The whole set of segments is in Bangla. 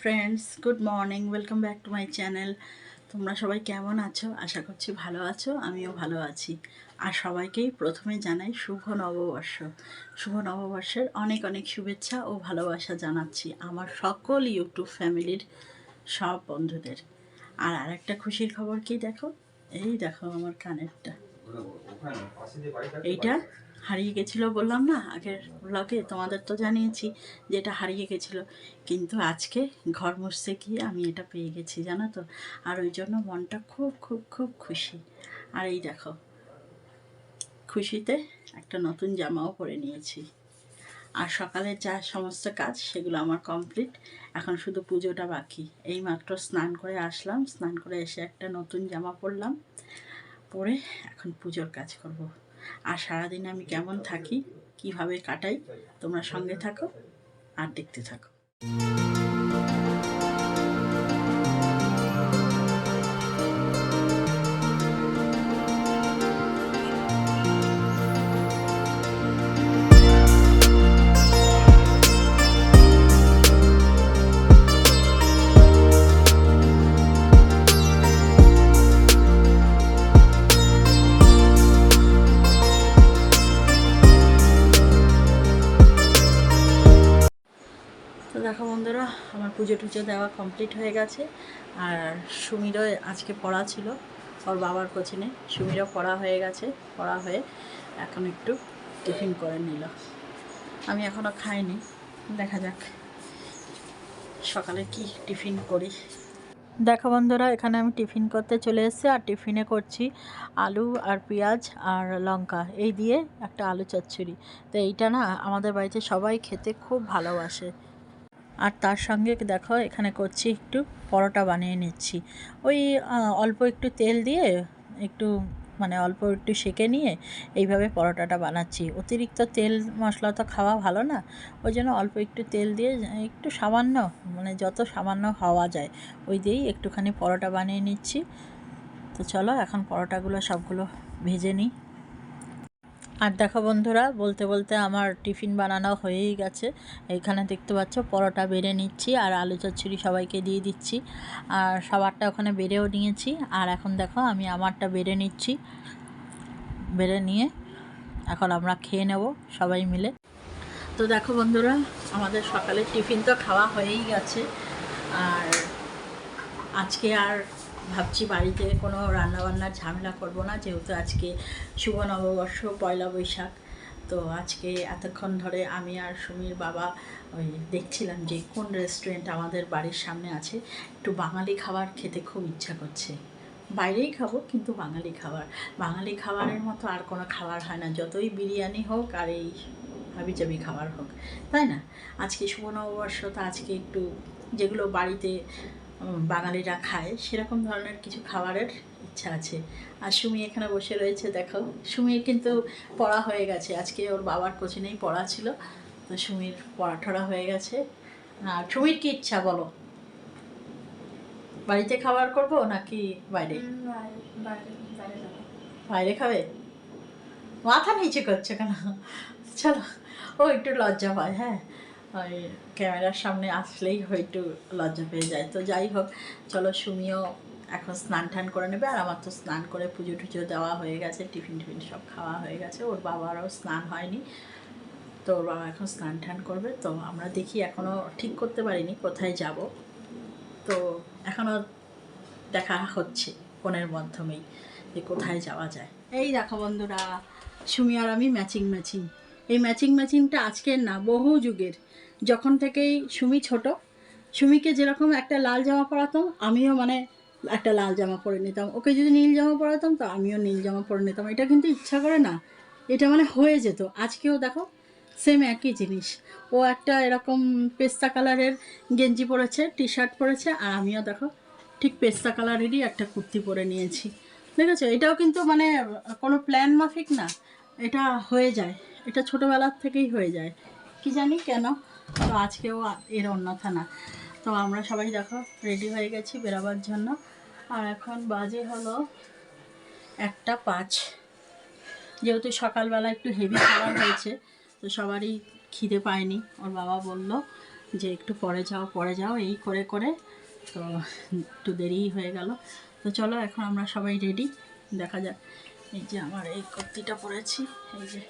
Friends good morning welcome back to my channel তোমরা সবাই কেমন আছো? আশা করছি ভালো আছো আমিও ভালো আছি। আর সবাইকেই প্রথমে জানাই শুভ নববর্ষ। শুভ নববর্ষের অনেক অনেক শুভেচ্ছা ও ভালোবাসা জানাচ্ছি আমার সকল ইউটিউব ফ্যামিলির সব বন্ধুদের। আর আরেকটা খুশির খবর কি দেখো? এই দেখো আমার কানেরটা। এইটা? হারিয়ে গেছিল বললাম না, আগের ব্লগে তোমাদের তো জানিয়েছি যে এটা হারিয়ে গেছিল। কিন্তু আজকে ঘর মুছতে গিয়ে আমি এটা পেয়ে গেছি, জানো তো? আর ওই জন্য মনটা খুব খুব খুব খুশি। আর এই দেখো, খুশিতে একটা নতুন জামাও পরে নিয়েছি। আর সকালে যা সমস্ত কাজ, সেগুলো আমার কমপ্লিট এখন শুধু পুজোটা বাকি। এই মাত্র স্নান করে আসলাম, স্নান করে এসে একটা নতুন জামা পরলাম। পরে এখন পুজোর কাজ করব। আর সারাদিন আমি কেমন থাকি কীভাবে কাটাই তোমরা সঙ্গে থাকো আর দেখতে থাকো। পুজো টুজো দেওয়া কমপ্লিট হয়ে গেছে। আর সুমিরও আজকে পড়া ছিল, ওর বাবার কোচিনে। সুমিরও পড়া হয়ে গেছে, পড়া হয়ে এখন একটু টিফিন করে নিল। আমি এখনও খাইনি, দেখা যাক সকালে কি টিফিন করি। দেখো বন্ধুরা, এখানে আমি টিফিন করতে চলে এসেছি, আর টিফিনে করছি আলু আর পেঁয়াজ আর লঙ্কা। এই দিয়ে একটা আলু চচ্চড়ি। তো এইটা না আমাদের বাড়িতে সবাই খেতে খুব ভালোবাসে। আর তার সঙ্গে দেখো এখানে করছি একটু পরোটা বানিয়ে নিচ্ছি। ওই অল্প একটু তেল দিয়ে একটু মানে অল্প একটু সেঁকে নিয়ে এইভাবে পরোটাটা বানাচ্ছি। অতিরিক্ত তেল মশলা তো খাওয়া ভালো না, ওই জন্য অল্প একটু তেল দিয়ে একটু সামান্য মানে যত সামান্য হওয়া যায়, ওই দিয়েই একটুখানি পরোটা বানিয়ে নিচ্ছি। তো চলো এখন পরোটাগুলো সবগুলো ভেজে নিই। আর দেখো বন্ধুরা, বলতে বলতে আমার টিফিন বানানো হয়েই গেছে। এইখানে দেখতে পাচ্ছ, পরোটা বেড়ে নিচ্ছি আর আলু চচ্চড়ি সবাইকে দিয়ে দিচ্ছি। আর সবারটা ওখানে বেড়েও নিয়েছি। আর এখন দেখো, আমি আমারটা বেড়ে নিচ্ছি। বেড়ে নিয়ে এখন আমরা খেয়ে নেব সবাই মিলে। তো দেখো বন্ধুরা, আমাদের সকালে টিফিন তো খাওয়া হয়েই গেছে। আর আজকে আর ভাবছি বাড়িতে কোনো রান্নাবান্নার ঝামেলা করব না, যেহেতু আজকে শুভ নববর্ষ, পয়লা বৈশাখ। তো আজকে এতক্ষণ ধরে আমি আর সুমির বাবা ওই দেখছিলাম যে কোন রেস্টুরেন্ট আমাদের বাড়ির সামনে আছে। একটু বাঙালি খাবার খেতে খুব ইচ্ছা করছে। বাইরেই খাব, কিন্তু বাঙালি খাবার। বাঙালি খাবারের মতো আর কোনো খাবার হয় না। যতই বিরিয়ানি হোক আর এই হাবিজাবি খাবার হোক, তাই না? আজকে শুভ নববর্ষ, তো আজকে একটু যেগুলো বাড়িতে বাঙালিরা খায় সেরকম ধরনের কিছু খাবারের ইচ্ছা আছে। আর সুমি এখানে বসে রয়েছে দেখো। সুমির কিন্তু পড়া হয়ে গেছে। আজকে ওর বাবার কোচিনেই পড়া ছিল তো সুমির পড়া টড়া হয়ে গেছে। আর সুমির কি ইচ্ছা বলো? বাড়িতে খাবার করব নাকি বাইরে? বাইরে খাবে? মাথা নিচে করছে কেন? চলো ও একটু লজ্জা পায় হ্যাঁ। ওই ক্যামেরার সামনে আসলেই হয়তো লজ্জা পেয়ে যায়। তো যাই হোক, চলো সুমিও এখন স্নান টান করে নেবে, আর আমার তো স্নান করে পুজো টুজো দেওয়া হয়ে গেছে, টিফিন টিফিন সব খাওয়া হয়ে গেছে, ওর বাবারও স্নান হয়নি। তো ওর বাবা এখন স্নান টান করবে, তো আমরা দেখি এখনও ঠিক করতে পারিনি কোথায় যাব। তো এখনও দেখা হচ্ছে ফোনের মাধ্যমেই যে কোথায় যাওয়া যায়। এই দেখো বন্ধুরা, সুমি আর আমি ম্যাচিং ম্যাচিং এই ম্যাচিং ম্যাচিংটা আজকের না, বহু যুগের। যখন থেকেই সুমি ছোট, সুমিকে যেরকম একটা লাল জামা পরাতাম, আমিও মানে একটা লাল জামা পরে নিতাম। ওকে যদি নীল জামা পরাতাম, তো আমিও নীল জামা পরে নিতাম। এটা কিন্তু ইচ্ছা করে না। এটা মানে হয়ে যেত। আজকেও দেখো সেম একই জিনিস। ও একটা এরকম পেস্তা কালারের গেঞ্জি পরেছে টি শার্ট পরেছে, আর আমিও দেখো, ঠিক পেস্তা কালারেরই একটা কুর্তি পরে নিয়েছি। দেখেছ? এটাও কিন্তু মানে কোনো প্ল্যান মাফিক না। এটা হয়ে যায়। এটা ছোটোবেলার থেকেই হয়ে যায়। কি জানি কেন? তো আজকেও এর অন্যথা না। তো আমরা সবাই দেখো রেডি হয়ে গেছি বেরোবার জন্য। আর এখন বাজে হলো একটা পাঁচ। যেহেতু সকালবেলা একটু হেভি খাবার হয়েছে, তো সবারই খিদে পায়নি। ওর বাবা বলল যে, একটু পরে যাও পরে যাও। এই করে করে। তো একটু দেরিই হয়ে গেল। তো চলো, এখন আমরা সবাই রেডি দেখা যাক। এই যে আমার এই কুর্তিটা পরেছি, এই যে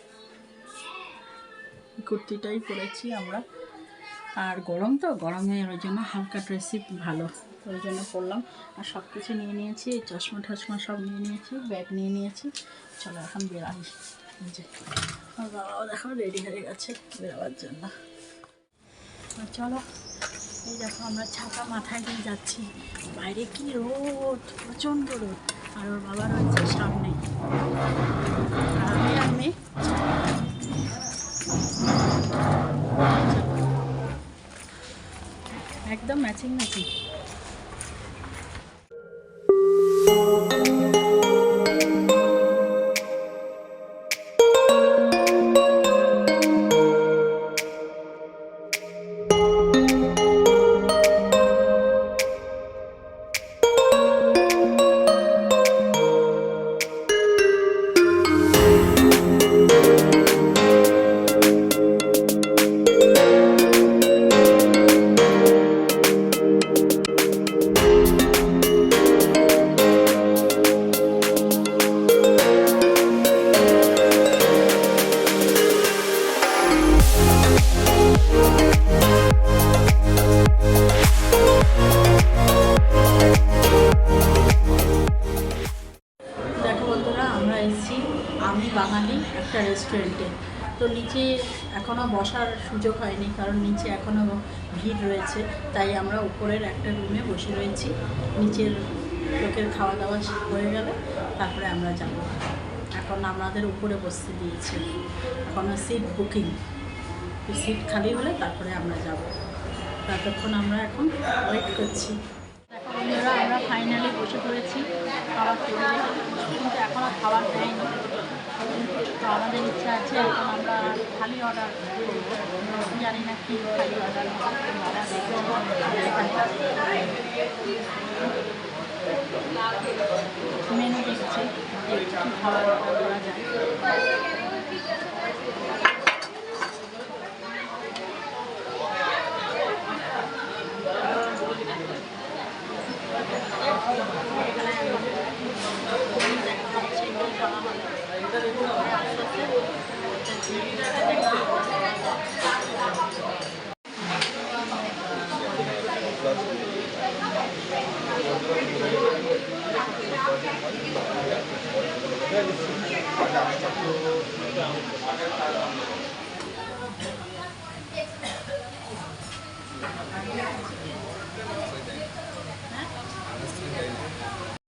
কুর্তিটাই পরেছি আমরা। আর গরম তো, গরমে ওই জন্য হালকা ড্রেসই ভালো ওই জন্য পরলাম। আর সব কিছু নিয়ে নিয়েছি, এই চশমা টশমা সব নিয়ে নিয়েছি, ব্যাগ নিয়ে নিয়েছি। চলো এখন বেরাই যে। আমার বাবাও দেখো রেডি হয়ে গেছে বেরোবার জন্য। চলো, এই দেখো আমরা ছাতা মাথায় দিয়ে যাচ্ছি। বাইরে কি রোদ, প্রচণ্ড রোদ। আর ওর বাবা রয়েছে সামনে। আমি আর মেয়ে একদম ম্যাচিং ম্যাচিং আমি একটা রেস্টুরেন্টে তো নিচে এখনও বসার সুযোগ হয়নি, কারণ নিচে এখনও ভিড় রয়েছে। তাই আমরা উপরের একটা রুমে বসে রয়েছি। নিচের লোকের খাওয়া দাওয়া হয়ে গেলে তারপরে আমরা যাব। এখন আমাদের উপরে বসতে দিয়েছে। এখনও সিট বুকিং সিট খালি হলে তারপরে আমরা যাব। ততক্ষণ আমরা এখন ওয়েট করছি। আমরা ফাইনালি বসে পড়েছি। খাবার টেবিলে কিন্তু এখনও খাবার দেয়নি তো আমাদের ইচ্ছা আছে, এখন আমরা থালি অর্ডার জানি না কি থালি অর্ডার মেনু দেখছে যে কী খাবার অর্ডার করা যায়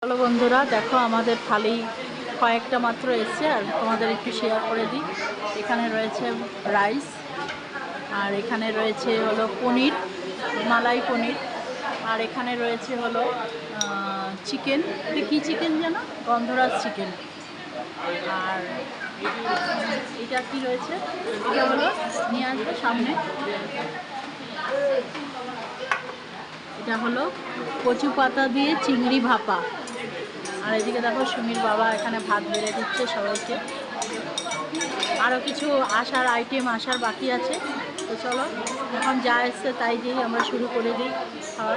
হ্যালো বন্ধুরা, দেখো আমাদের থালি কয়েকটা মাত্র এসছে, আর তোমাদের একটু শেয়ার করে দিই। এখানে রয়েছে রাইস আর এখানে রয়েছে হলো পনির, মালাই পনির, আর এখানে রয়েছে হলো চিকেন কী চিকেন যেন গন্ধরাজ চিকেন আর এটা কি রয়েছে? এটা হলো নিয়ে আসবে সামনে। এটা হলো কচু পাতা দিয়ে চিংড়ি ভাপা। আর এদিকে দেখো সুমির বাবা এখানে ভাত বেড়ে দিচ্ছে সবাইকে। আরও কিছু আসার আইটেম আসার বাকি আছে। তো চলো, এখন যা এসছে তাই দিয়েই আমরা শুরু করে দিই খাওয়া।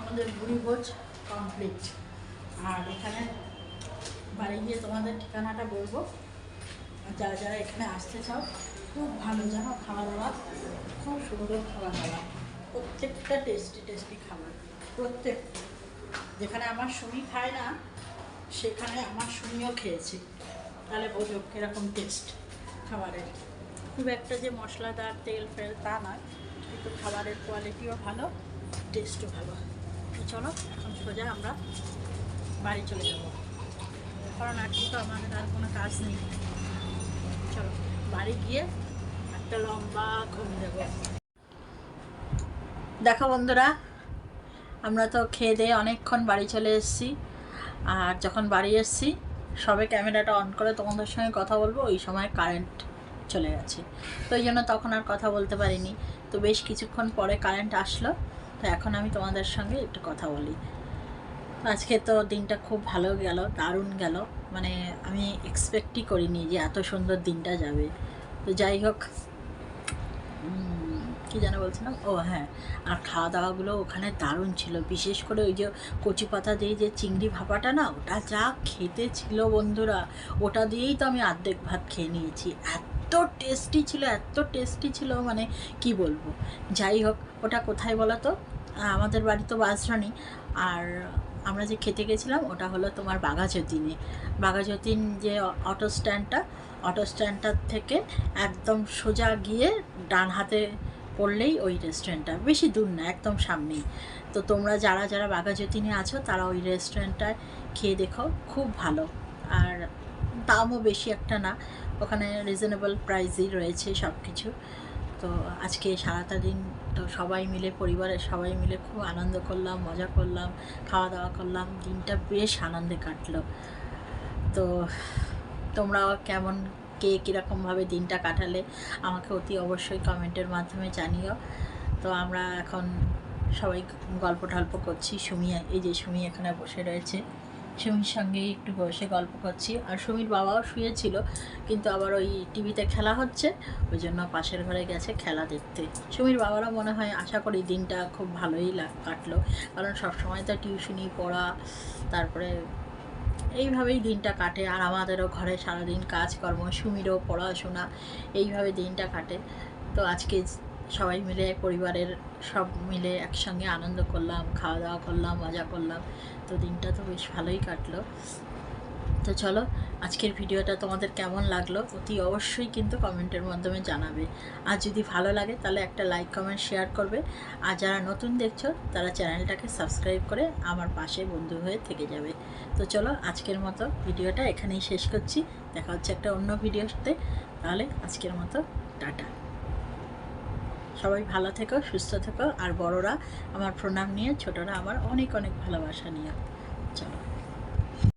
আমাদের ভুড়ি ভোজ কমপ্লিট আর এখানে বাড়ি গিয়ে তোমাদের ঠিকানাটা বলব। যারা যারা এখানে আসতে চাও, খুব ভালো জানো খাওয়া দাওয়া খুব সুন্দর খাওয়া দাওয়া প্রত্যেকটা টেস্টি টেস্টি খাবার। প্রত্যেক যেখানে আমার সুমি খায় না সেখানে আমার সুমিও খেয়েছি। তাহলে বোঝো কীরকম টেস্ট খাবারের? খুব একটা যে মশলাদার তেল ফেল তা নয়, কিন্তু খাবারের কোয়ালিটিও ভালো টেস্টও ভালো। চলো, এখন সোজা আমরা বাড়ি চলে যাব। কারণ আজকে তো আমাদের আর কোনো কাজ নেই। চলো, বাড়ি গিয়ে একটা লম্বা ঘুম দেবো। দেখো বন্ধুরা, আমরা তো খেয়ে দিয়ে অনেকক্ষণ বাড়ি চলে এসেছি। আর যখন বাড়ি এসেছি, সবে ক্যামেরাটা অন করে তোমাদের সঙ্গে কথা বলব, ওই সময় কারেন্ট চলে গেছে। তো ওই জন্য তখন আর কথা বলতে পারিনি। তো বেশ কিছুক্ষণ পরে কারেন্ট আসলো, তো এখন আমি তোমাদের সঙ্গে একটু কথা বলি। আজকে তো দিনটা খুব ভালো গেল, দারুণ গেল। মানে আমি এক্সপেক্টই করিনি যে এত সুন্দর দিনটা যাবে। তো যাই হোক কি যেন বলছিলাম? ও হ্যাঁ। আর খাওয়া দাওয়াগুলো ওখানে দারুণ ছিল। বিশেষ করে ওই যে কচি পাতা দিয়ে যে চিংড়ি ভাপাটা না, ওটা যা খেতে ছিল বন্ধুরা, ওটা দিয়েই তো আমি আর্ধেক ভাত খেয়ে নিয়েছি। এত টেস্টি ছিল, এত টেস্টি ছিল মানে কি বলব? যাই হোক, ওটা কোথায় বলো তো আমাদের বাড়ি তো বাসরানি আর আমরা যে খেতে গেছিলাম, ওটা হলো তোমার বাঘাযতীনে। বাঘাযতীন যে অটো স্ট্যান্ডটা, অটো স্ট্যান্ডটার থেকে একদম সোজা গিয়ে ডান হাতে পড়লেই ওই রেস্টুরেন্টটা বেশি দূর না, একদম সামনেই। তো তোমরা যারা যারা বাঘাযতীনে আছো, তারা ওই রেস্টুরেন্টটায় খেয়ে দেখো, খুব ভালো। আর দামও বেশি একটা না, ওখানে রিজনেবল প্রাইসই রয়েছে সব কিছু তো আজকে সারাটা দিন তো সবাই মিলে, পরিবারের সবাই মিলে খুব আনন্দ করলাম, মজা করলাম খাওয়া দাওয়া করলাম, দিনটা বেশ আনন্দে কাটলো। তো তোমরাও কেমন কে কীরকমভাবে দিনটা কাটালে আমাকে অতি অবশ্যই কমেন্টের মাধ্যমে জানিও। তো আমরা এখন সবাই গল্প টল্প করছি। সুমি, এই যে সুমি এখানে বসে রয়েছে। সুমির সঙ্গেই একটু বসে গল্প করছি। আর সুমির বাবাও শুয়েছিল, কিন্তু আবার ওই টিভিতে খেলা হচ্ছে, ওই জন্য পাশের ঘরে গেছে খেলা দেখতে। সুমির বাবারও মনে হয় আশা করি দিনটা খুব ভালোই কাটলো। কারণ সবসময় তো টিউশনি, পড়া, তারপরে এইভাবেই দিনটা কাটে আর আমাদেরও ঘরে সারাদিন কাজকর্ম, সুমিরও পড়াশোনা এইভাবে দিনটা কাটে। তো আজকে সবাই মিলে, পরিবারের সব মিলে একসঙ্গে আনন্দ করলাম, খাওয়া দাওয়া করলাম, মজা করলাম। তো দিনটা তো বেশ ভালোই কাটলো। তো চলো আজকের ভিডিওটা তোমাদের কেমন লাগল অতি অবশ্যই কিন্তু কমেন্টের মাধ্যমে জানাবে। আর যদি ভালো লাগে তাহলে একটা লাইক, কমেন্ট, শেয়ার করবে। আর যারা নতুন দেখছ তারা চ্যানেলটাকে সাবস্ক্রাইব করে আমার পাশে বন্ধু হয়ে থেকে যাবে। তো চলো আজকের মতো ভিডিওটা এখানেই শেষ করছি। দেখা হচ্ছে একটা অন্য ভিডিওতে। তাহলে আজকের মতো টাটা। সবাই ভালো থেকো, সুস্থ থেকো। আর বড়রা, আমার প্রণাম নিয়ে, ছোটরা আমার অনেক অনেক ভালোবাসা নিয়ে।